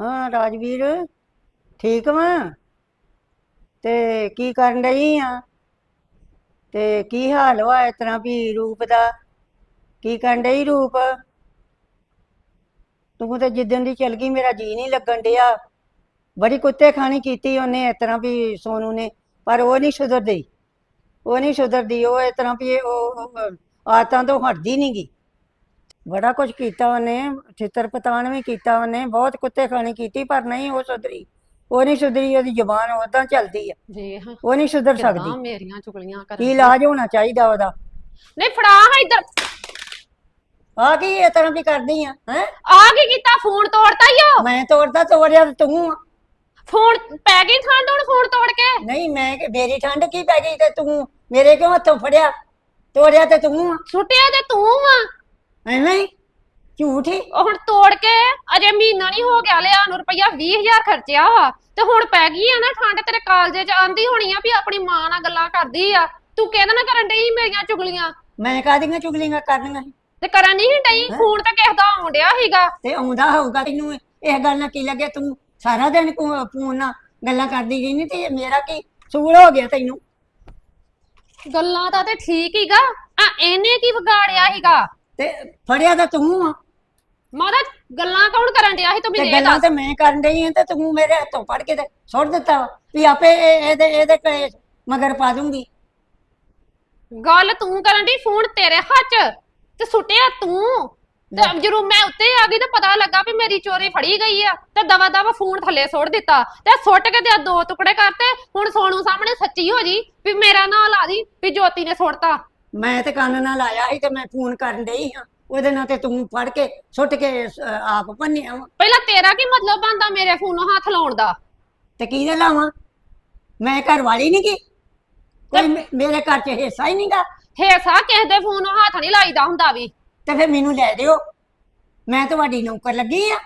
ਹਾਂ, ਰਾਜਵੀਰ, ਠੀਕ ਵਾਂ? ਤੇ ਕੀ ਕਰਨ ਰਹੀ ਆ? ਤੇ ਕੀ ਹਾਲ ਵਾ ਇਸ ਤਰ੍ਹਾਂ ਵੀ ਰੂਪ ਦਾ? ਕੀ ਕਰਨ ਡਈ ਰੂਪ? ਤੂੰ ਤੇ ਜਿੱਦਣ ਦੀ ਚਲ ਗਈ, ਮੇਰਾ ਜੀ ਨਹੀਂ ਲੱਗਣ ਡਿਆ। ਬੜੀ ਕੁੱਤੇ ਖਾਣੀ ਕੀਤੀ ਉਹਨੇ ਇਸ ਤਰ੍ਹਾਂ ਵੀ ਸੋਨੂ ਨੇ, ਪਰ ਉਹ ਨਹੀਂ ਸੁਧਰਦੀ। ਉਹ ਨਹੀਂ ਸੁਧਰਦੀ, ਉਹ ਇਸ ਤਰ੍ਹਾਂ ਵੀ ਉਹ ਉਹ ਆਦਤਾਂ ਤੋਂ ਹਟਦੀ ਨਹੀਂ ਗੀ ਬੜਾ ਕੁਝ ਕੀਤਾ ਉਹਨੇ ਛਿੱਤਰ ਪਤਾਣ ਵੀ ਕੀਤਾ ਉਹਨੇ ਬਹੁਤ ਕੁੱਤੇ ਖਾਣੀ ਕੀਤੀ ਪਰ ਨਹੀਂ ਉਹ ਸੁਧਰੀ। ਉਹ ਨਹੀਂ ਸੁਧਰੀ ਉਹਦੀ ਜ਼ੁਬਾਨ ਉਦਾਂ ਚੱਲਦੀ ਆ। ਜੇ ਹਾਂ ਉਹ ਨਹੀਂ ਸੁਧਰ ਕਿੱਦਾਂ ਸਕਦੀ। ਮੇਰੀਆਂ ਚੁਗਲੀਆਂ ਕਰ ਕੀ ਇਲਾਜ ਹੋਣਾ ਚਾਹੀਦਾ ਉਹਦਾ? ਨਹੀਂ ਫੜਾ ਹਾਂ ਇੱਧਰ। ਆ ਕੀ ਇਸ ਤਰ੍ਹਾਂ ਵੀ ਕਰਦੀ ਆ ਹੈ? ਆ ਕੀ ਕੀਤਾ? ਫੋਨ ਤੋੜਤਾ ਈ ਓ ਮੈਂ ਤੋੜਦਾ ਤੋੜਿਆ ਤੇ ਤੂੰ ਆ। ਫੋਨ ਪੈ ਗਈ ਠੰਡ ਹੁਣ ਫੋਨ ਤੋੜ ਕੇ? ਨਹੀਂ ਮੈਂ ਕਿ ਮੇਰੀ ਠੰਡ ਕੀ ਪੈ ਗਈ ਤੇ ਤੂੰ ਮੇਰੇ ਕਿਉਂ ਹੱਥੋਂ ਫੜਿਆ? ਤੋੜਿਆ ਤੇ ਤੂੰ ਆ। ਸੁੱਟਿਆ ਤੇ ਤੂੰ ਆ? ਐਵੇਂ ਹੀ ਝੂਠ ਹੀ ਉਹ ਹੁਣ ਤੋੜ ਕੇ ਅਜੇ ਮਹੀਨਾ ਨਹੀਂ ਹੋ ਗਿਆ ਲਿਆ ਨੂੰ ਰੁਪਈਆ 20000 ਖਰਚਿਆ ਵਾ। ਤੇ ਹੁਣ ਪੈ ਗਈ ਆ ਨਾ ਠੰਡ ਤੇਰੇ ਕਾਲਜੇ ਚ ਆਂਦੀ ਹੋਣੀ ਆ ਵੀ ਆਪਣੀ ਮਾਂ ਨਾਲ ਗੱਲਾਂ ਕਰਦੀ ਆ। ਤੂੰ ਕਿਹਦੇ ਨਾਲ ਕਰਨ ਡਈ ਮੇਰੀਆਂ ਚੁਗਲੀਆਂ? ਮੈਂ ਕਾਹਦੀਆਂ ਚੁਗਲੀਆਂ ਕਰਨੀਆਂ ਸੀ? ਤੇ ਕਰਨ ਨਹੀਂ ਡਈ? ਫੋਨ ਤਾਂ ਕਿਸੇ ਦਾ ਆਉਣ ਡਿਆ ਸੀਗਾ। ਤੇ ਆਉਂਦਾ ਹੋਊਗਾ ਤੈਨੂੰ ਇਹ ਗੱਲ ਨਾਲ ਕੀ ਲੱਗੇ ਤੂੰ ਸਾਰਾ ਦਿਨ ਫੋਨ ਨਾਲ ਗੱਲਾਂ ਕਰਦੀ ਗਈ ਨਹੀਂ ਤੇ ਮੇਰਾ ਕੀ ਸੂਲ ਹੋ ਗਿਆ ਤੈਨੂੰ? ਗੱਲਾਂ ਤਾਂ ਤੇ ਠੀਕ ਹੀਗਾ। ਆ ਇਹਨੇ ਕੀ ਵਿਗਾੜਿਆ ਸੀਗਾ ਤੇ ਫੜਿਆ ਤਾਂ ਤੂੰ ਆ। ਮਾਦਾ ਗੱਲਾਂ ਕੌਣ ਕਰਨ ਡਿਆ ਸੀ ਤੂੰ ਤੇ ਮੈਨੂੰ ਇਹ ਗੱਲਾਂ ਦੱਸ। ਤੇ ਮੈਂ ਕਰਨ ਡਈ ਆ ਤੇ ਤੂੰ ਮੇਰੇ ਹੱਥੋਂ ਫੜ ਕੇ ਤੇ ਸੁੱਟ ਦਿੱਤਾ ਵਾ। ਵੀ ਆਪੇ ਇਹ- ਇਹਦੇ ਇਹਦੇ ਕਲੇਸ਼ ਮਗਰ ਪਾ ਦੂੰਗੀ। ਗੱਲ ਤੂੰ ਕਰਨ ਦੀ ਫੋਨ ਤੇਰੇ ਹੱਥ 'ਚ ਤੇ ਸੁੱਟਿਆ ਤੂੰ। ਤੇ ਜਦੋਂ ਮੈਂ ਉੱਤੇ ਆ ਗਈ ਤਾਂ ਪਤਾ ਲੱਗਾ ਵੀ ਮੇਰੀ ਚੋਰੀ ਫੜੀ ਗਈ ਆ। ਤੇ ਦਵਾ ਦਵਾ ਫੋਨ ਥੱਲੇ ਸੁੱਟ ਦਿੱਤਾ। ਤੇ ਸੁੱਟ ਕੇ ਤੇ ਦੋ ਟੁਕੜੇ ਕਰਤੇ। ਹੁਣ ਸੋਨੂ ਸਾਹਮਣੇ ਸੱਚੀ ਹੋ ਜੀ ਵੀ ਮੇਰਾ ਨਾਂ ਲਾ ਦੀ ਵੀ ਜੋਤੀ ਨੇ ਸੁੱਟਤਾ। ਮੈਂ ਤੇ ਕੰਨ ਨਾਲ ਆਇਆ ਸੀ ਤੇ ਮੈਂ ਫੋਨ ਕਰਨ ਡਈ ਹਾਂ। ਉਹਦੇ ਨਾਲ ਤੇ ਤੂੰ ਫੜ ਕੇ ਸੁੱਟ ਕੇ ਅਹ, ਆਪ ਭੰਨਿਆ ਵਾ। ਪਹਿਲਾਂ ਤੇਰਾ ਕੀ ਮਤਲਬ ਬਣਦਾ ਮੇਰੇ ਫੋਨ ਨੂੰ ਹੱਥ ਲਾਉਣ ਦਾ? ਤੇ ਕਿਹਦੇ ਲਾਵਾਂ? ਮੈਂ ਘਰ ਵਾਲੀ ਨਹੀਂ ਕੀ ਕੋਈ ਮੇ- ਮੇਰੇ ਘਰ ਚ ਹਿੱਸਾ ਹੀ ਨਹੀਂਗਾ ਹੇਸਾ ਕਿਸੇ ਦੇ ਫੋਨ ਨੂੰ ਹੱਥ ਨਹੀਂ ਲਾਈਦਾ ਹੁੰਦਾ ਵੀ। ਤੇ ਫਿਰ ਮੈਨੂੰ ਲੈ ਦਿਓ। ਮੈਂ ਤੁਹਾਡੀ ਨੌਕਰ ਲੱਗੀ ਆ।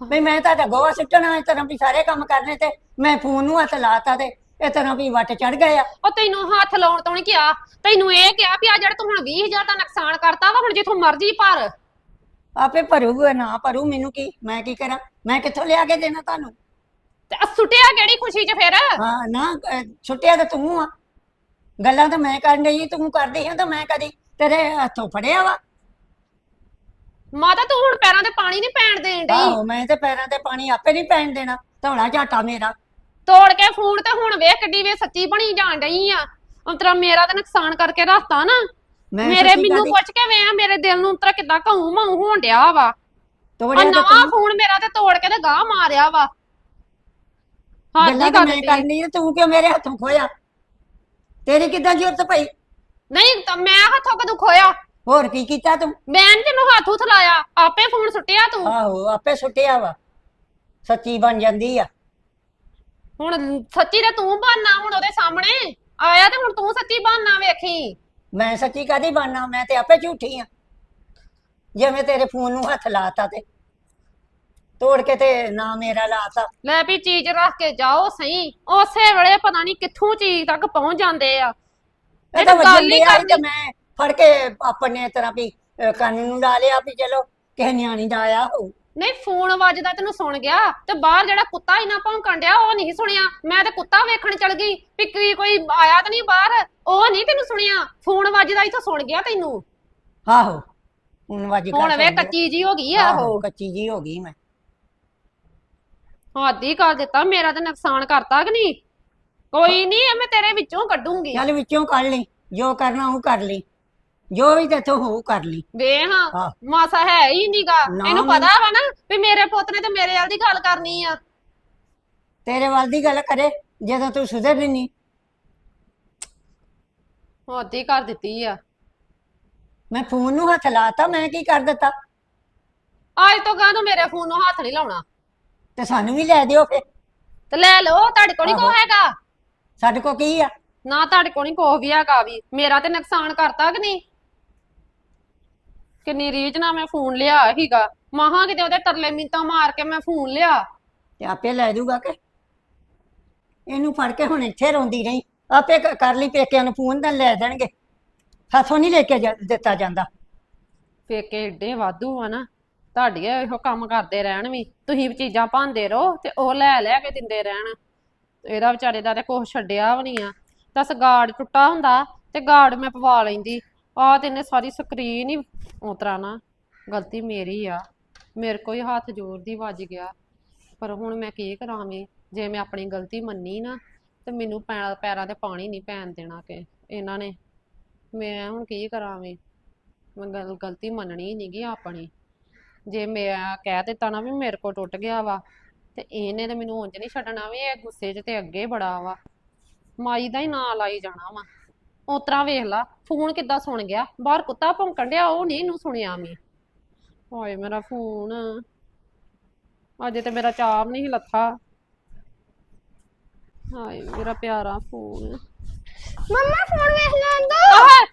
ਵੀ ਮੈਂ ਤੁਹਾਡਾ ਗੋਹਾ ਸੁੱਟਣਾ ਇਸ ਤਰ੍ਹਾਂ ਵੀ ਸਾਰੇ ਕੰਮ ਕਰਨੇ ਤੇ ਮੈਂ ਫੋਨ ਨੂੰ ਹੱਥ ਲਾਤਾ ਤੇ ਇਸ ਤਰ੍ਹਾਂ ਵੀ ਵੱਟ ਚੜ ਗਏ ਆ। ਉਹ ਤੈਨੂੰ ਹੱਥ ਲਾਉਣ ਤੋਂ ਨਹੀਂ ਕਿਹਾ। ਤੈਨੂੰ ਇਹ ਕਿਹਾ ਵੀ ਆ ਜਿਹੜਾ ਤੂੰ ਹੁਣ 20000 ਦਾ ਨੁਕਸਾਨ ਕਰਤਾ ਵਾ ਹੁਣ ਜਿੱਥੋਂ ਮਰਜ਼ੀ ਭਰ। ਆਪੇ ਭਰੂਗਾ ਨਾ ਭਰੂ ਮੈਨੂੰ ਕੀ ਮੈਂ ਕੀ ਕਰਾਂ? ਮੈਂ ਕਿੱਥੋਂ ਲਿਆ ਕੇ ਦੇਣਾ ਤੁਹਾਨੂੰ? ਤੇ ਆਹ ਸੁੱਟਿਆ ਕਿਹੜੀ ਖੁਸ਼ੀ 'ਚ ਫਿਰ? ਹਾਂ ਨਾ ਅਹ, ਛੁੱਟਿਆ ਤਾਂ ਤੂੰ ਆ। ਗੱਲਾਂ ਤਾਂ ਮੈਂ ਕਰਨ ਡਈ ਤੂੰ ਕਰਦੀ ਹਾਂ ਤਾਂ ਮੈਂ ਕਦੀ ਤੇਰੇ ਹੱਥੋਂ ਫੜਿਆ ਵਾ। ਮਾਤਾ ਤੂੰ ਹੁਣ ਪੈਰਾਂ ਤੇ ਪਾਣੀ ਨਹੀਂ ਪੈਣ ਦੇਣ ਡਈ। ਆਹੋ ਮੈਂ ਤੇ ਪੈਰਾਂ ਤੇ ਪਾਣੀ ਆਪੇ ਨਹੀਂ ਪੈਣ ਦੇਣਾ। ਧੌਲਾ ਝਾਟਾ ਮੇਰਾ। ਤੋੜ ਕੇ ਫੋਨ ਤੇ ਹੁਣ ਵੇਖ ਕਿੱਡੀ ਵੇ ਸੱਚੀ ਬਣੀ ਜਾਣ ਡਈ ਆ। ਅੰਤਰਾ ਮੇਰਾ ਤਾਂ ਨੁਕਸਾਨ ਕਰਕੇ ਰੱਖਤਾ ਨਾ। ਮੈਂ ਮੇਰੇ ਸੱਚੀ ਮੈਨੂੰ ਪੁੱਛ ਕੇ ਵੇ ਮੇਰੇ ਦਿਲ ਨੂੰ ਅੰਤਰਾ ਕਿੱਦਾਂ ਘਉ ਮਾਉ ਹੋਣ ਡਿਆ ਵਾ। ਆ ਤੋੜਿਆ ਤਾਂ ਨਵਾਂ ਤੂੰ ਫੋਨ ਮੇਰਾ ਤੇ ਤੋੜ ਕੇ ਤੇ ਗਾਹ ਮਾਰਿਆ ਵਾ। ਹਾਂ ਗੱਲਾਂ ਤਾਂ ਮੈਂ ਕਰਨੀ ਆ, ਤੂੰ ਕਿਉਂ ਮੇਰੇ ਹੱਥੋਂ ਖੋਇਆ? ਤੇਰੀ ਕਿੱਦਾਂ ਜ਼ਰੂਰਤ ਪਈ? ਨਹੀਂ ਤਾਂ ਮੈਂ ਹੱਥੋਂ ਕਦੋਂ ਖੋਇਆ? ਹੋਰ ਕੀ ਕੀਤਾ ਤੂੰ? ਮੈਂ ਨੀ ਤੈਨੂੰ ਹੱਥ ਲਾਇਆ। ਆਪੇ ਫੋਨ ਸੁੱਟਿਆ ਤੂੰ। ਆਹੋ ਆਪੇ ਸੁੱਟਿਆ ਵਾ। ਸੱਚੀ ਬਣ ਜਾਂਦੀ ਆ। ਹੁਣ ਸੱਚੀ ਤੇ ਤੂੰ ਬਣਨਾ ਹੁਣ ਉਹਦੇ ਸਾਹਮਣੇ। ਆਇਆ ਤੇ ਹੁਣ ਤੂੰ ਸੱਚੀ ਬਣਨਾ ਵੇਖੀ। ਮੈਂ ਸੱਚੀ ਕਾਦੀ ਬਣਨਾ ਮੈਂ ਤੇ ਆਪੇ ਝੂਠੀ ਆ। ਜਿਵੇਂ ਤੇਰੇ ਫੋਨ ਨੂੰ ਹੱਥ ਲਾਤਾ ਤੇ। ਤੋੜ ਕੇ ਤੇ ਨਾ ਮੇਰਾ ਲਾਤਾ। ਲੈ ਵੀ ਚੀਜ਼ ਰੱਖ ਕੇ ਜਾਓ ਸਹੀ। ਉਸੇ ਵੇਲੇ ਪਤਾ ਨਹੀਂ ਕਿੱਥੋਂ ਚੀਜ਼ ਤੱਕ ਪਹੁੰਚ ਜਾਂਦੇ ਆ। ਇਹ ਤਾਂ ਗੱਲ ਹੀ ਤੇ ਕਰਦੀ ਮੈਂ ਫੜ ਕੇ ਆਪਣੇ ਤਰ੍ਹਾਂ ਵੀ ਅਹ, ਕੰਨ ਨੂੰ ਲਾ ਲਿਆ ਵੀ ਚਲੋ ਕਿਸੇ ਨਿਆਣੀ ਦਾ ਆਇਆ ਹੋਊ। ਨਹੀਂ ਫੋਨ ਵੱਜਦਾ ਤੈਨੂੰ ਸੁਣ ਗਿਆ ਤੇ ਬਾਹਰ ਜਿਹੜਾ ਕੁੱਤਾ ਇਨਾ ਭੌਂਕਣ ਡਿਆ ਉਹ ਨਹੀਂ ਸੁਣਿਆ। ਮੈਂ ਤੇ ਕੁੱਤਾ ਵੇਖਣ ਚਲ ਗਈ ਵੀ ਕੀ ਕੋਈ ਆਇਆ ਤਾਂ ਨਹੀਂ ਬਾਹਰ। ਉਹ ਨਹੀਂ ਤੈਨੂੰ ਸੁਣਿਆ। ਫੋਨ ਵੱਜਦਾ ਇੱਥੋਂ ਸੁਣ ਗਿਆ ਤੈਨੂੰ। ਆਹੋ ਹੁਣ ਵੱਜ ਹੁਣ ਵੇ। ਕੱਚੀ ਜੀ ਹੋ ਗਈ ਆ ਆਹੋ, ਉਹ। ਕੱਚੀ ਜੀ ਹੋ ਗਈ ਮੈਂ। ਹਾਦੀ ਕਰ ਦਿੱਤਾ ਮੇਰਾ ਤੇ ਨੁਕਸਾਨ ਕਰਤਾ ਕਿ ਨਹੀਂ? ਕੋਈ ਨਹੀਂ ਮੈਂ ਤੇਰੇ ਵਿੱਚੋਂ ਕੱਢੂੰਗੀ। ਚੱਲ ਵਿੱਚੋਂ ਕੱਢ ਲਈ ਜੋ ਕਰਨਾ ਉਹ ਕਰ ਲਈ। ਜੋ ਵੀ ਤੇਥੋਂ ਹੋਊ ਕਰ ਲਈ। ਵੇ ਹਾਂ। ਹਾਂ। ਮਾਸਾ ਹੈ ਹੀ ਨੀਗਾ। ਨਾ ਇਹਨੂੰ ਪਤਾ ਵਾ ਨਾ ਵੀ ਮੇਰੇ ਪੁੱਤ ਨੇ ਤੇ ਮੇਰੇ ਵਾਲ ਦੀ ਗੱਲ ਕਰਨੀ ਆ। ਤੇਰੇ ਵੱਲ ਦੀ ਗੱਲ ਕਰੇ ਜਦੋਂ ਤੂੰ ਸੁਧਰ ਨਹੀਂ ਹਾਦੀ ਕਰ ਦਿੱਤੀ ਆ। ਮੈਂ ਫੋਨ ਨੂੰ ਹੱਥ ਲਾਤਾ ਮੈਂ ਕੀ ਕਰ ਦਿੱਤਾ? ਅੱਜ ਤੋਂ ਗਾਂ ਤੋਂ ਮੇਰੇ ਫੋਨ ਨੂੰ ਹੱਥ ਨਹੀਂ ਲਾਉਣਾ। ਤੇ ਸਾਨੂੰ ਵੀ ਲੈ ਦਿਓ ਫੇ ਤੇ ਲੈ ਲਓ ਤੁਹਾਡੇ ਕੋਲ ਨਹੀਂ ਕੋ। ਹੈਗਾ। ਸਾਡੇ ਕੋ ਕੀ ਆ? ਨਾ ਤੁਹਾਡੇ ਕੋਲ ਨਹੀਂ ਕੋ ਵੀ ਹੈਗਾ ਵੀ। ਮੇਰਾ ਤੇ ਨੁਕਸਾਨ ਕਰਤਾ ਕਿ ਨਹੀਂ? ਕਿੰਨੀ ਰੀਝ ਨਾਲ ਮੈਂ ਫੋਨ ਲਿਆ ਸੀਗਾ। ਮਹਾ ਕਿਤੇ ਉਹਦੇ ਤਰਲੇ ਮਿੰਤਾਂ ਮਾਰ ਕੇ ਮੈਂ ਫੋਨ ਲਿਆ। ਤੇ ਆਪੇ ਲੈ ਦੂਗਾ ਕਿ? ਇਹਨੂੰ ਫੜ ਕੇ ਹੁਣ ਇੱਥੇ ਰੋਂਦੀ ਰਹੀ। ਆਪੇ ਕ- ਕਰ ਲਈ ਪੇਕਿਆਂ ਨੂੰ ਫੋਨ ਤਾਂ ਲੈ ਦੇਣਗੇ ਸਾਥੋਂ ਨਹੀਂ ਲੈ ਕੇ ਜਾ- ਦਿੱਤਾ ਜਾਂਦਾ। ਪੇਕੇ ਏਡੇ ਵਾਧੂ ਆ ਨਾ। ਤੁਹਾਡੀ ਇਹੋ ਕੰਮ ਕਰਦੇ ਰਹਿਣ ਵੀ। ਤੁਸੀਂ ਵੀ ਚੀਜ਼ਾਂ ਪਾਉਂਦੇ ਰਹੋ ਤੇ ਉਹ ਲੈ ਲੈ ਕੇ ਦਿੰਦੇ ਰਹਿਣ। ਇਹਦਾ ਵਿਚਾਰੇ ਦਾ ਤੇ ਕੁਛ ਛੱਡਿਆ ਵੀ ਨਹੀਂ ਆ। ਦਸ ਗਾਰਡ ਟੁੱਟਾ ਹੁੰਦਾ ਤੇ ਗਾਰਡ ਮੈਂ ਪਵਾ ਲੈਂਦੀ। ਆਹ ਤੇ ਇਹਨੇ ਸਾਰੀ ਸਕਰੀਨ ਹੀ ਉਤਰਾ ਨਾ, ਗਲਤੀ ਮੇਰੀ ਆ। ਮੇਰੇ ਕੋਈ ਹੱਥ ਜ਼ੋਰ ਦੀ ਵੱਜ ਗਿਆ। ਪਰ ਹੁਣ ਮੈਂ ਕੀ ਕਰਾਂਗੀ ਜੇ ਮੈਂ ਆਪਣੀ ਗਲਤੀ ਮੰਨੀ ਨਾ, ਤੇ ਮੈਨੂੰ ਪੈਰਾਂ ਪੈਰਾਂ ਤੇ ਪਾਣੀ ਨਹੀਂ ਪੈਣ ਦੇਣਾ ਕਿ ਇਹਨਾਂ ਨੇ। ਮੈਂ ਹੁਣ ਕੀ ਕਰਾਂਗੀ ਮੈਂ ਗਲ- ਗਲਤੀ ਮੰਨਣੀ ਨਹੀਂਗੀ ਆਪਣੀ। ਜੇ ਮੈਂ ਕਹਿ ਦਿੱਤਾ ਨਾ ਵੀ ਮੇਰੇ ਕੋਲ ਟੁੱਟ ਗਿਆ ਵਾ, ਤੇ ਇਹਨੇ ਤੇ ਮੈਨੂੰ ਉਂਝ ਨਹੀਂ ਛੱਡਣਾ ਵੀ, ਇਹ ਗੁੱਸੇ 'ਚ ਤੇ ਅੱਗੇ ਬੜਾ ਵਾ। ਮਾਈ ਦਾ ਹੀ ਨਾਂ ਲਾਈ ਜਾਣਾ ਵਾ। ਉਤਰਾ ਵੇਖ ਲਾ ਫੋਨ ਕਿੱਦਾਂ ਸੁਣ ਗਿਆ? ਬਾਹਰ ਕੁੱਤਾ ਭੌਂਕਣ ਡਿਆ ਉਹ ਨਹੀਂ ਇਹਨੂੰ ਸੁਣਿਆ ਮੈਂ ਹਾਏ ਮੇਰਾ ਫੋਨ। ਅਜੇ ਤੇ ਮੇਰਾ ਚਾਰਮ ਨਹੀਂ ਲੱਥਾ। ਹਾਏ ਮੇਰਾ ਪਿਆਰਾ ਫੋਨ। ਮੰਮਾ ਫੋਨ ਵੇਖ ਲੈਣ ਦੋ। ਆਹ!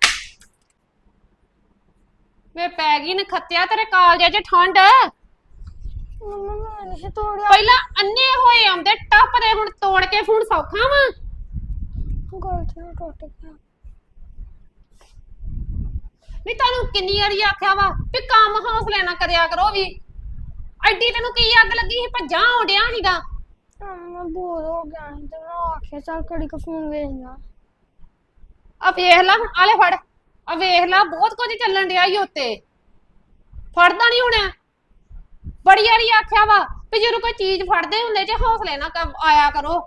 ਵੇ ਪੈ ਗਈ ਨਖੱਤਿਆ ਤੇਰੇ ਕਾਲਜੇ 'ਚ ਠੰਡ। ਮੰਮਾ ਮੈਂ ਨਹੀਂ ਤੋੜਿਆ। ਪਹਿਲਾਂ ਅੰਨੇ ਹੋਏ ਆਉਂਦੇ ਟੱਪਦੇ ਹੁਣ ਤੋੜ ਕੇ ਫੋਨ ਸੌਖਾ ਵਾ। ਗਲਤੀ ਨਾਲ ਟੁੱਟ ਗਿਆ। ਨਹੀਂ ਤੁਹਾਨੂੰ ਕਿੰਨੀ ਵਾਰੀ ਆਖਿਆ ਵਾ ਵੀ ਕੰਮ ਹੌਸਲੇ ਨਾਲ ਕਰਿਆ ਕਰੋ ਵੀ। ਐਡੀ ਤੈਨੂੰ ਕੀ ਅੱਗ ਲੱਗੀ ਸੀ? ਭੱਜਾਂ ਆਉਂਦਿਆ ਹਾਂ, ਮੈਂ ਬੋਰ ਹੋ ਗਿਆ ਸੀ ਤੇ ਮੈਂ ਆਖਿਆ ਚੱਲ ਘੜੀ ਕ ਫੋਨ ਵੇਖਣਾ ਆ ਵੇਖ ਲੈ ਹੁਣ ਆਲੇ ਫੜ। ਆ ਵੇਖ ਲੈ ਬਹੁਤ ਕੁਝ ਚੱਲਣ ਡਿਆ ਈ ਉੱਤੇ। ਫੜਦਾ ਨਹੀਂ ਹੋਣਾ। ਬੜੀ ਵਾਰੀ ਆਖਿਆ ਵਾ ਵੀ ਜਦੋਂ ਕੋਈ ਚੀਜ਼ ਫੜਦੇ ਹੁੰਦੇ ਜੇ ਹੌਸਲੇ ਨਾਲ ਕੰਮ ਆਇਆ ਕਰੋ।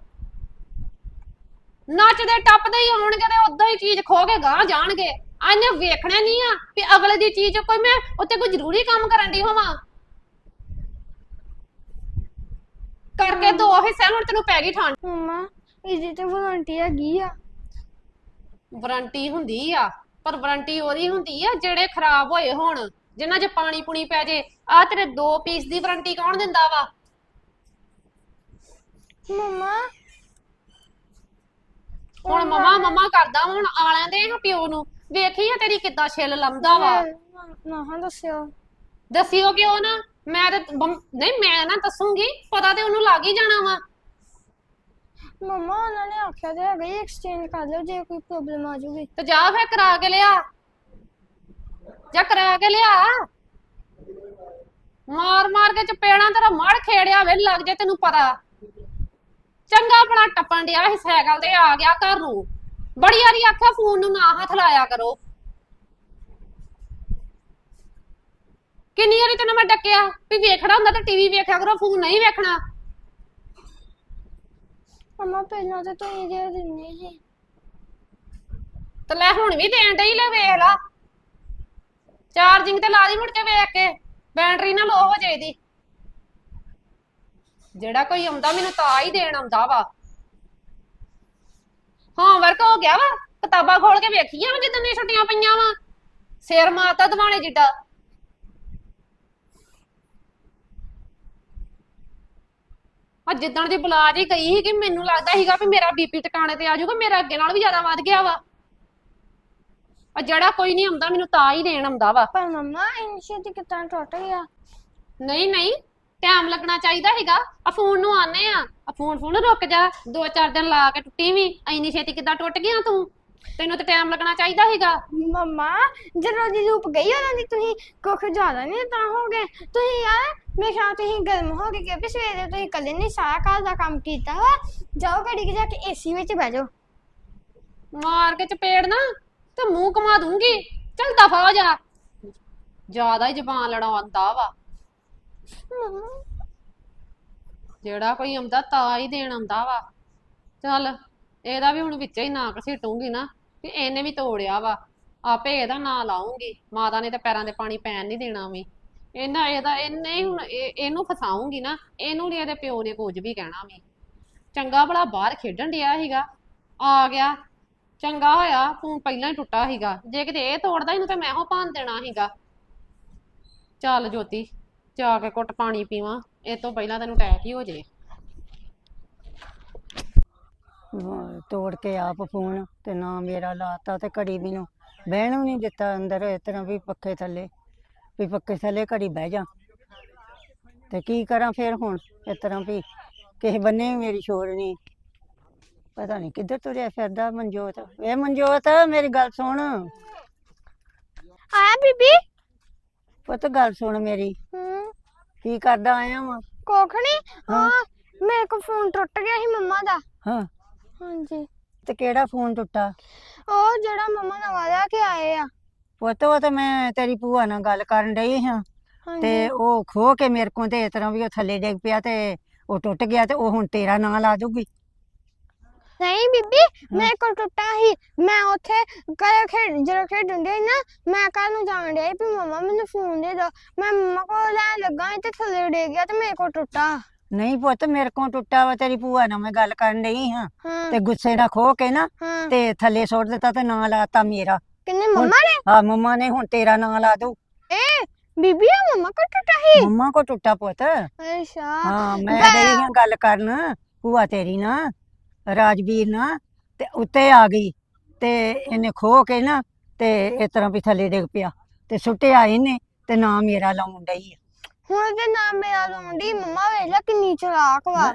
ਨੱਚਦੇ ਟੱਪਦੇ ਹੀ ਆਉਣਗੇ ਤੇ ਉਦਾਂ ਹੀ ਚੀਜ਼ ਖੋ ਕੇ ਗਾਂ ਜਾਣਗੇ। ਆਨੇ ਵੇਖਣਾ ਨਹੀਂ ਆ ਵੀ ਅਗਲੇ ਦੀ ਚੀਜ਼ ਕੋਈ ਮੈਂ ਉੱਤੇ ਕੋਈ ਜ਼ਰੂਰੀ ਕੰਮ ਕਰਨ ਦੀ ਹੋਵਾਂ। ਕਰਕੇ ਦੋ ਹਿੱਸੇ ਹੁਣ ਤੈਨੂੰ ਪੈ ਗਈ ਠੰਡ। ਮੰਮਾ ਇਹਦੀ ਤੇ ਵਾਰੰਟੀ ਹੈਗੀ ਆ। ਵਾਰੰਟੀ ਹੁੰਦੀ ਆ ਪਰ ਵਾਰੰਟੀ ਉਹਦੀ ਹੁੰਦੀ ਆ ਜਿਹੜੇ ਖਰਾਬ ਹੋਏ ਹੋਣ ਜਿਨ੍ਹਾਂ 'ਚ ਪਾਣੀ ਪੁਣੀ ਪੈ ਜੇ ਆ ਤੇਰੇ ਦੋ ਪੀਸ ਦੀ ਵਾਰੰਟੀ ਕੌਣ ਦਿੰਦਾ ਵਾ? ਮੰਮਾ। ਹੁਣ ਮਮਾ ਮਮਾ ਕਰਦਾ ਹੁਣ ਆਲਿਆਂ ਦੇ ਪਿਓ ਨੂੰ। ਵੇਖੀ ਆ ਤੇਰੀ ਕਿੱਦਾਂ ਛਿੱਲ ਲੰਮਦਾ ਵਾ। ਨਾ ਹਾਂ ਦੱਸਿਓ। ਦੱਸਿਓ ਕਿਉਂ ਨਾ? ਮੈਂ ਤੇ ਬੰ- ਨਹੀਂ ਮੈਂ ਨਾ ਦੱਸੂਗੀ ਪਤਾ ਤੇ ਉਹਨੂੰ ਲੱਗ ਹੀ ਜਾਣਾ ਵਾ। ਮੰਮਾ ਉਹਨਾਂ ਨੇ ਆਖਿਆ ਤੇ ਹੈਗਾ ਹੀ ਐਕਸਚੇਂਜ ਕਰ ਲਿਓ ਜੇ ਕੋਈ ਪ੍ਰੋਬਲਮ ਆ ਜਾਊਗੀ। ਤੇ ਜਾ ਫੇਰ ਕਰਾ ਕੇ ਲਿਆ। ਜਾ ਕਰਾ ਕੇ ਲਿਆ। ਮਾਰ ਮਾਰ ਕੇ ਚਪੇੜਾਂ ਤੇਰਾ ਮੜ ਖੇੜਿਆ ਵੇ ਲੱਗ ਜੇ ਤੈਨੂੰ ਪਤਾ। ਚੰਗਾ ਬੜਾ ਟੱਪਣ ਡਿਆ ਸੀ ਸਾਈਕਲ ਤੇ ਆ ਗਿਆ ਘਰ ਨੂੰ। ਬੜੀ ਵਾਰੀ ਆਖਿਆ ਫੋਨ ਨੂੰ ਨਾ ਹੱਥ ਲਾਇਆ ਕਰੋ। ਕਿੰਨੀ ਵਾਰੀ ਤੈਨੂੰ ਮੈਂ ਡੱਕਿਆ ਵੀ ਵੇਖਣਾ ਹੁੰਦਾ ਤਾਂ ਟੀਵੀ ਵੇਖਿਆ ਕਰੋ ਫੋਨ ਨਹੀਂ ਵੇਖਣਾ। ਮੰਮਾ ਪਹਿਲਾਂ ਤੇ ਤੁਸੀਂ ਦੇ ਦਿੰਦੇ ਸੀ। ਤੇ ਲੈ ਹੁਣ ਵੀ ਦੇਣ ਡਈ ਲੈ ਵੇਖ ਲਾ। ਚਾਰਜਿੰਗ ਤੇ ਲਾ ਦੀ ਮੁੜ ਕੇ ਵੇਖ ਕੇ ਬੈਟਰੀ ਨਾ ਲੋ ਹੋ ਜਾਏਦੀ ਜਿਹੜਾ ਕੋਈ ਆਉਂਦਾ ਮੈਨੂੰ ਤਾਂ ਹੀ ਦੇਣ ਆਉਂਦਾ ਵਾ। ਹੋਮਵਰਕ ਹੋ ਗਿਆ ਵਾ ਕਿਤਾਬਾਂ ਖੋਲ ਕੇ ਵੇਖੀਆਂ ਵਾ ਜਿੱਦਾਂ ਦੀਆਂ ਛੁੱਟੀਆਂ ਪਈਆਂ ਵਾ। ਸਿਰ ਮਾਰਤਾ ਦਿਵਾਣੇ ਜਿੱਡਾ। ਆ ਜਿੱਦਣ ਦੀ ਬੁਲਾ ਜੀ ਗਈ ਸੀ ਕਿ ਮੈਨੂੰ ਲੱਗਦਾ ਸੀਗਾ ਵੀ ਮੇਰਾ ਬੀਪੀ ਟਿਕਾਣੇ ਤੇ ਆ ਜਾਊਗਾ ਮੇਰਾ ਅੱਗੇ ਨਾਲ ਵੀ ਜ਼ਿਆਦਾ ਵੱਧ ਗਿਆ ਵਾ। ਆ ਜਿਹੜਾ ਕੋਈ ਨਹੀਂ ਆਉਂਦਾ ਮੈਨੂੰ ਤਾਂ ਹੀ ਦੇਣ ਆਉਂਦਾ ਵਾ। ਪਰ ਮੰਮਾ ਇੰਨੀ ਛੇਤੀ ਟੁੱਟ ਗਿਆ? ਨਹੀਂ ਨਹੀਂ। ਟਾਈਮ ਲੱਗਣਾ ਚਾਹੀਦਾ ਹੈਗਾ। ਆ ਫੋਨ ਨੂੰ ਆਨੇ ਆ। ਆ ਫੋਨ ਫੋਨ ਰੁਕ ਜਾ। ਦੋ ਚਾਰ ਦਿਨ ਲਾ ਕੇ ਟੁੱਟੀ ਵੀ। ਐਨੀ ਛੇਤੀ ਕਿੱਦਾਂ ਟੁੱਟ ਗਿਆ ਤੂੰ? ਤੈਨੂੰ ਤੇ ਟਾਈਮ ਲੱਗਣਾ ਚਾਹੀਦਾ ਹੈਗਾ। ਮੰਮਾ ਜਦੋਂ ਦੀ ਧੂਪ ਗਈ ਉਹਨਾਂ ਦੀ ਤੁਸੀਂ ਕੁੱਖ ਜ਼ਿਆਦਾ ਨਹੀਂ ਤਾਂ ਹੋ ਗਏ। ਤੁਸੀਂ ਯਾਰ ਮੇਰੇ ਖਿਆਲ ਤੁਸੀਂ ਗਰਮ ਹੋ ਗਏ ਕਿਉਂਕਿ ਸਵੇਰੇ ਤੁਸੀਂ ਕੱਲੇ ਨਹੀਂ ਸਾਰਾ ਘਰ ਦਾ ਕੰਮ ਕੀਤਾ ਵਾ। ਜਾਓ ਘੜੀ ਕੁ ਜਾ ਕੇ ਏਸੀ ਵਿੱਚ ਬਹਿ ਜਾਓ। ਮਾਰ ਕੇ ਚਪੇੜ ਨਾ ਤੇ ਮੂੰਹ ਕਮਾ ਦੂੰਗੀ। ਚੱਲ ਦਫਾ ਹੋ ਜਾ। ਜ਼ਿਆਦਾ ਹੀ ਜ਼ਬਾਨ ਲੜਾਉਂਦਾ ਵਾ। ਜਿਹੜਾ ਕੋਈ ਆਉਂਦਾ, ਤਾਂ ਹੀ ਦੇਣ ਆਉਂਦਾ ਵਾ। ਚੱਲ, ਇਹਦਾ ਵੀ ਹੁਣ ਵਿੱਚੇ ਹੀ ਨਾ ਘਸੀਟੂੰਗੀ ਨਾ, ਵੀ ਇਹਨੇ ਵੀ ਤੋੜਿਆ ਵਾ। ਆਪੇ ਇਹਦਾ ਨਾਂ ਲਾਉਂਗੀ ਮਾਤਾ ਨੇ ਤਾਂ ਪੈਰਾਂ ਦੇ ਪਾਣੀ ਪੈਣ ਨਹੀਂ ਦੇਣਾ ਵੀ। ਇਹਨਾਂ ਇਹਦਾ, ਇਹਨੇ ਹੀ ਹੁਣ ਇਹ- ਇਹਨੂੰ ਫਸਾਉਂਗੀ ਨਾ। ਇਹਨੂੰ ਨਹੀਂ ਇਹਦੇ ਪਿਓ ਨੇ ਕੁਝ ਵੀ ਕਹਿਣਾ ਵੀ। ਚੰਗਾ ਭਲਾ ਬਾਹਰ ਖੇਡਣ ਡਿਆ ਸੀਗਾ। ਆ ਗਿਆ। ਚੰਗਾ ਹੋਇਆ, ਫੋਨ ਪਹਿਲਾਂ ਹੀ ਟੁੱਟਾ ਸੀਗਾ। ਜੇ ਕਿਤੇ ਇਹ ਤੋੜਦਾ ਇਹਨੂੰ ਤਾਂ ਮੈਂ ਹੋ ਭਾਨ ਦੇਣਾ ਸੀਗਾ। ਚੱਲ ਜੋਤੀ। ਜਾ ਕੇ ਘੁੱਟ ਪਾਣੀ ਪੀਵਾਂ ਇਹ ਤੋਂ ਪਹਿਲਾਂ ਤੈਨੂੰ ਅਟੈਕ ਹੀ ਹੋ ਜੇ ਹਾਂ, ਤੋੜ ਕੇ ਆਪ ਫੋਨ ਤੇ ਨਾ ਮੇਰਾ ਲਾਤਾ ਤੇ ਘੜੀ ਮੈਨੂੰ ਬਹਿਣ ਵੀ ਨਹੀਂ ਦਿੱਤਾ ਅੰਦਰ ਇਸ ਤਰ੍ਹਾਂ ਵੀ ਪੱਖੇ ਥੱਲੇ ਵੀ ਪੱਖੇ ਥੱਲੇ ਘੜੀ ਬਹਿ ਜਾ। ਤੇ ਕੀ ਕਰਾਂ ਫਿਰ ਹੁਣ ਇਸ ਤਰ੍ਹਾਂ ਵੀ ਕਿਸੇ ਬੰਨੇ ਵੀ ਮੇਰੀ ਛੋੜ ਨਹੀਂ ਪਤਾ ਨਹੀਂ ਕਿੱਧਰ ਤੁਰਿਆ ਫਿਰਦਾ ਮਨਜੋਤ। ਏ ਮਨਜੋਤ ਮੇਰੀ ਗੱਲ ਸੁਣ। ਆਇਆ ਬੀਬੀ? ਪੁੱਤ ਗੱਲ ਸੁਣ ਮੇਰੀ। ਹੂੰ। ਕੀ ਕਰਦਾ ਆਇਆ ਵਾ? ਕੋਖਣੀ? ਹਾਂ। ਹਾਂ ਮੇਰੇ ਕੋ ਫੋਨ ਟੁੱਟ ਗਿਆ ਸੀ ਮੰਮਾ ਦਾ। ਹਾਂ। ਹਾਂਜੀ। ਤੇ ਕਿਹੜਾ ਫੋਨ ਟੁੱਟਾ? ਉਹ ਜਿਹੜਾ ਮੰਮਾ ਨਵਾਂ ਲਿਆ ਕੇ ਆਏ ਆ। ਪੁੱਤ ਉਹ ਤੇ ਮੈਂ ਤੇਰੀ ਭੂਆ ਨਾਲ ਗੱਲ ਕਰਨ ਡਈ ਹਾਂ। ਤੇ ਉਹ ਖੋ ਕੇ ਮੇਰੇ ਕੋਲ ਤੇ ਇਸ ਤਰ੍ਹਾਂ ਵੀ ਉਹ ਥੱਲੇ ਡਿੱਗ ਪਿਆ ਤੇ ਉਹ ਟੁੱਟ ਗਿਆ ਤੇ ਉਹ ਹੁਣ ਤੇਰਾ ਨਾਂ ਲਾ ਦੂਗੀ ਨਹੀਂ ਬੀਬੀ ਮੇਰੇ ਕੋਲ ਟੁੱਟਾ ਸੀ। ਮੈਂ ਉੱਥੇ ਘਰੇ ਖੇਡ ਜਦੋਂ ਖੇਡਣ ਡਈ ਨਾ ਮੈਂ ਕੱਲ ਨੂੰ ਜਾਣ ਡਈ ਵੀ ਮੰਮਾ ਮੈਨੂੰ ਫੋਨ ਦੇ ਦੋ ਮੈਂ ਮੰਮਾ ਕੋਲ ਲੈਣ ਲੱਗਾ ਸੀ ਤੇ ਥੱਲੇ ਡੇ ਗਿਆ ਤੇ ਮੇਰੇ ਕੋਲ ਟੁੱਟਾ। ਨਹੀਂ ਪੁੱਤ ਮੇਰੇ ਕੋਲ ਟੁੱਟਾ ਵਾ ਤੇਰੀ ਭੂਆ ਨਾਲ ਮੈਂ ਗੱਲ ਕਰਨ ਡਈ ਹਾਂ। ਹਾਂ। ਤੇ ਗੁੱਸੇ ਨਾਲ ਖੋ ਕੇ ਨਾ ਹਾਂ। ਤੇ ਥੱਲੇ ਸੁੱਟ ਦਿੱਤਾ ਤੇ ਨਾਂ ਲਾਤਾ ਮੇਰਾ। ਕਿੰਨੇ ਮੰਮਾ ਨੇ? ਆ ਮੰਮਾ ਨੇ ਹੁਣ ਤੇਰਾ ਨਾਂ ਲਾ ਦੂ ਏ ਬੀਬੀ ਆ ਮੰਮਾ ਕੋਲ ਟੁੱਟਾ ਸੀ? ਮੰਮਾ ਕੋ ਟੁੱਟਾ ਪੁੱਤ। ਅੱਛਾ। ਹਾਂ ਮੈਂ ਡਈ ਹਾਂ ਗੱਲ ਕਰਨ। ਭੂਆ ਤੇਰੀ ਨਾ। ਰਾਜਵੀਰ ਨਾ ਤੇ ਉੱਤੇ ਆ ਗਈ ਤੇ ਇਹਨੇ ਖੋ ਕੇ ਨਾ ਤੇ ਇਸ ਤਰ੍ਹਾਂ ਵੀ ਥੱਲੇ ਡਿੱਗ ਪਿਆ ਤੇ ਸੁੱਟਿਆ ਇਹਨੇ ਤੇ ਨਾਂ ਮੇਰਾ ਲਾਉਣ ਡਈ ਆ। ਹੁਣ ਤੇ ਨਾਮ ਮੇਰਾ ਲਾਉਂਦੀ ਮੰਮਾ ਵੇਖ ਲੈ ਕਿੰਨੀ ਚਲਾਕ ਵਾ।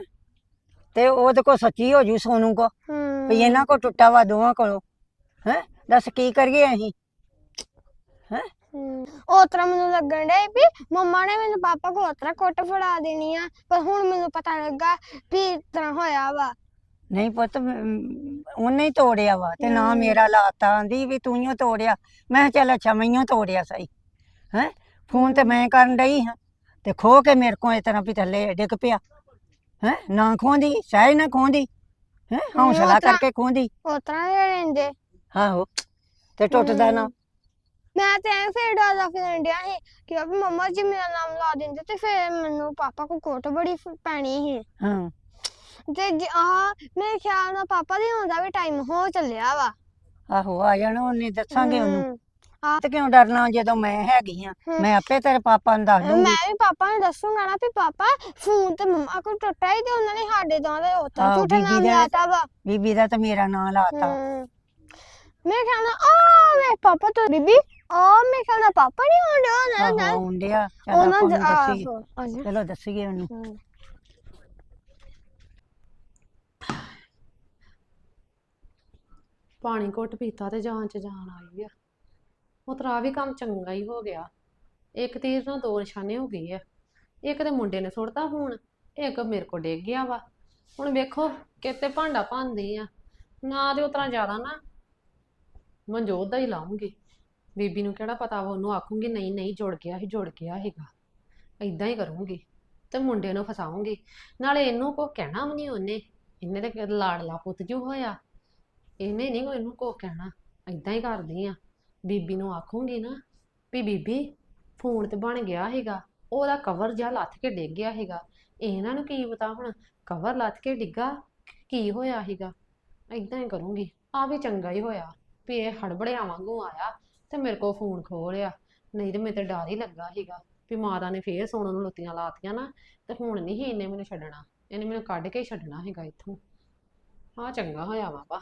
ਤੇ ਉਹਦੇ ਕੋ ਸੱਚੀ ਹੋ ਜੂ ਸੋਨੂੰ ਕੋ ਹੂੰ ਵੀ ਇਹਨਾਂ ਕੋ ਟੁੱਟਾ ਵਾ ਦੋਵਾਂ ਕੋਲੋਂ ਹੈ? ਦੱਸ ਕੀ ਕਰੀਏ ਅਸੀਂ? ਹੈ? ਉਹ ਤਰ੍ਹਾਂ ਮੈਨੂੰ ਲੱਗਣ ਡਿਆ ਵੀ ਮੰਮਾ ਨੇ ਮੈਨੂੰ ਪਾਪਾ ਕੋਲ ਉਤਰਾ ਕੁੱਟ ਫੜਾ ਦੇਣੀ ਆ ਪਰ ਹੁਣ ਮੈਨੂੰ ਪਤਾ ਲੱਗਾ ਵੀ ਇਸ ਤਰ੍ਹਾਂ ਹੋਇਆ ਵਾ। ਨਹੀਂ ਪੁੱਤ ਮ, ਉਹਨੇ ਹੀ ਤੋੜਿਆ ਵਾ ਤੇ ਨਾ ਹਮ। ਮੇਰਾ ਲਾਤਾ ਆਂਦੀ ਵੀ ਤੂੰ ਹੀ ਤੋੜਿਆ। ਮੈਂ ਕਿਹਾ ਚੱਲ ਅੱਛਾ ਮੈਂਓ ਤੋੜਿਆ ਸਹੀ। ਹੈ? ਫੋਨ ਤੇ ਮੈਂ ਕਰਨ ਡਈ ਹਾਂ ਤੇ ਖੋ ਕੇ ਮੇਰੇ ਕੋਲ ਇਸ ਤਰ੍ਹਾਂ ਵੀ ਥੱਲੇ ਡਿੱਗ ਪਿਆ। ਹੈ? ਨਾ ਖੋਂਦੀ ਸਹਿਜ ਨਾ ਖੋਂਦੀ। ਹੈ? ਹੌਸਲਾ ਤਾਂ- ਕਰਕੇ ਖੋਂਦੀ। ਉਸ ਤਰ੍ਹਾਂ ਹੀ ਰਹਿੰਦੇ। ਆਹੋ ਤੇ ਟੁੱਟਦਾ ਨਾ। ਹਮ। ਮੈਂ ਤੇ ਐਂ ਫਿਰ ਡਰਦਾ ਫਿਰਨ ਡਿਆ ਸੀ ਕਿ ਵੀ ਮੰਮਾ ਜੀ ਮੇਰਾ ਨਾਮ ਲਾ ਦਿੰਦੇ ਤੇ ਫਿਰ ਮੈਨੂੰ ਪਾਪਾ ਕੋ ਕੋਟ ਬੜੀ ਫ- ਪੈਣੀ ਸੀ। ਹਾਂ। ਤੇ ਜ- ਆ ਮੇਰੇ ਖਿਆਲ ਨਾਲ ਪਾਪਾ ਦੇ ਆਉਣ ਵੀ ਟਾਈਮ ਹੋ ਚੱਲਿਆ ਵਾ। ਆਹੋ ਆ ਜਾਣਾ ਉਹਨੇ ਦੱਸਾਂਗੇ ਉਹਨੂੰ। ਹਮ, ਤੇ ਕਿਉਂ ਡਰਨਾ ਜਦੋਂ ਮੈਂ ਹੈਗੀ ਹਮ। ਮੈਂ ਆਪੇ ਤੇਰੇ ਪਾਪਾ ਨੂੰ ਦੱਸ ਦੂੰਗੀ। ਮੈਂ ਵੀ ਪਾਪਾ ਨੂੰ ਦੱਸੂਗਾ ਨਾ ਵੀ ਪਾਪਾ ਫੋਨ ਤੇ ਮੰਮਾ ਕੋਲ ਟੁੱਟਾ ਹੀ ਤੇ ਉਹਨਾਂ ਨੇ ਸਾਡੇ ਦੋਵਾਂ ਦੇ ਉੱਤੇ ਆਹੋ, ਝੂਠਾ ਬੀਬੀ ਨਾਮ ਦੇ- ਲਾਤਾ ਵਾ। ਬੀਬੀ ਦਾ ਤਾਂ ਮੇਰਾ ਨਾਂ ਲਾਤਾ। ਹਮ। ਮੈਂ ਕਹਿੰਦਾ ਆ ਵੇ ਪਾਪਾ ਤੋਂ ਬੀਬੀ ਆ ਮੈਂ ਕਹਿੰਦਾ ਪਾਪਾ ਨਹੀਂ ਆਹੋ ਨਾ ਆਉਂਦਿਆ ਚੱਲ ਉਹਨਾਂ ਆਪਾਂ ਦੇ ਨੂੰ ਦੱਸੀਏ। ਆਹੋ, ਆਹੋ। ਚਲੋ ਦੱਸੀਏ ਉਹਨੂੰ। ਹਮ। ਪਾਣੀ ਘੁੱਟ ਪੀਤਾ ਤੇ ਜਾਨ ਚ ਜਾਨ ਆਈ ਆ। ਉਤਰਾ ਵੀ ਕੰਮ ਚੰਗਾ ਹੀ ਹੋ ਗਿਆ। ਇੱਕ ਤੀਰ ਨਾਲ ਦੋ ਨਿਸ਼ਾਨੇ ਹੋ ਗਏ ਆ। ਇੱਕ ਤੇ ਮੁੰਡੇ ਨੇ ਸੁੱਟਤਾ ਹੁਣ ਇੱਕ ਮੇਰੇ ਕੋ ਡਿੱਗ ਗਿਆ ਵਾ। ਹੁਣ ਵੇਖੋ ਕਿਤੇ ਭਾਂਡਾ ਭਾਂਦੀ ਆ। ਨਾ ਤੇ ਉਤਰਾ ਜ਼ਿਆਦਾ ਨਾ ਮਨਜੋਤ ਦਾ ਹੀ ਲਾਉਂਗੀ। ਬੀਬੀ ਨੂੰ ਕਿਹੜਾ ਪਤਾ ਵਾ, ਉਹਨੂੰ ਆਖੂੰਗੀ ਨਹੀਂ ਨਹੀਂ ਜੁੜ ਗਿਆ ਸੀ ਜੁੜ ਗਿਆ ਹੈਗਾ। ਏਦਾਂ ਹੀ ਕਰੂੰਗੀ ਤੇ ਮੁੰਡੇ ਨੂੰ ਫਸਾਉਂਗੀ। ਨਾਲੇ ਇਹਨੂੰ ਕੋ ਕਹਿਣਾ ਵੀ ਨਹੀਂ ਉਹਨੇ। ਇਹਨੇ ਤੇ ਲਾੜਲਾ ਪੁੱਤ ਜੂ ਹੋਇਆ। ਇਹਨੇ ਨਹੀਂ ਕੋਈ ਇਹਨੂੰ ਕੋ ਕਹਿਣਾ। ਏਦਾਂ ਹੀ ਕਰਦੀ ਆ। ਬੀਬੀ ਨੂੰ ਆਖੂੰਗੀ ਨਾ ਵੀ ਬੀਬੀ, ਫੋਨ ਤੇ ਬਣ ਗਿਆ ਹੈਗਾ ਉਹਦਾ ਕਵਰ ਜਿਹਾ ਲੱਥ ਕੇ ਡਿੱਗ ਗਿਆ ਹੈਗਾ ਇਹਨਾਂ ਨੂੰ ਕੀ ਪਤਾ ਹੁਣ ਕਵਰ ਲੱਥ ਕੇ ਡਿੱਗਾ ਕੀ ਹੋਇਆ ਹੈਗਾ ਏਦਾਂ ਹੀ ਕਰੂੰਗੀ। ਆ ਵੀ ਚੰਗਾ ਹੀ ਹੋਇਆ ਵੀ ਇਹ ਹੜਬੜਿਆ ਵਾਂਗੂ ਆਇਆ ਤੇ ਮੇਰੇ ਕੋਲ ਫੋਨ ਖੋਹ ਲਿਆ। ਨਹੀਂ ਤੇ ਮੇਰੇ ਤੇ ਡਰ ਹੀ ਲੱਗਾ ਸੀਗਾ ਵੀ ਮਾਤਾ ਨੇ ਫੇਰ ਸੋਨੂੰ ਨੂੰ ਲੁੱਤੀਆਂ ਲਾਤੀਆਂ ਨਾ ਤੇ ਹੁਣ ਨਹੀਂ ਇਹਨੇ ਮੈਨੂੰ ਛੱਡਣਾ। ਇਹਨੇ ਮੈਨੂੰ ਕੱਢ ਕੇ ਹੀ ਛੱਡਣਾ ਹੈਗਾ ਇੱਥੋਂ। ਆ ਚੰਗਾ ਹੋਇਆ ਵਾ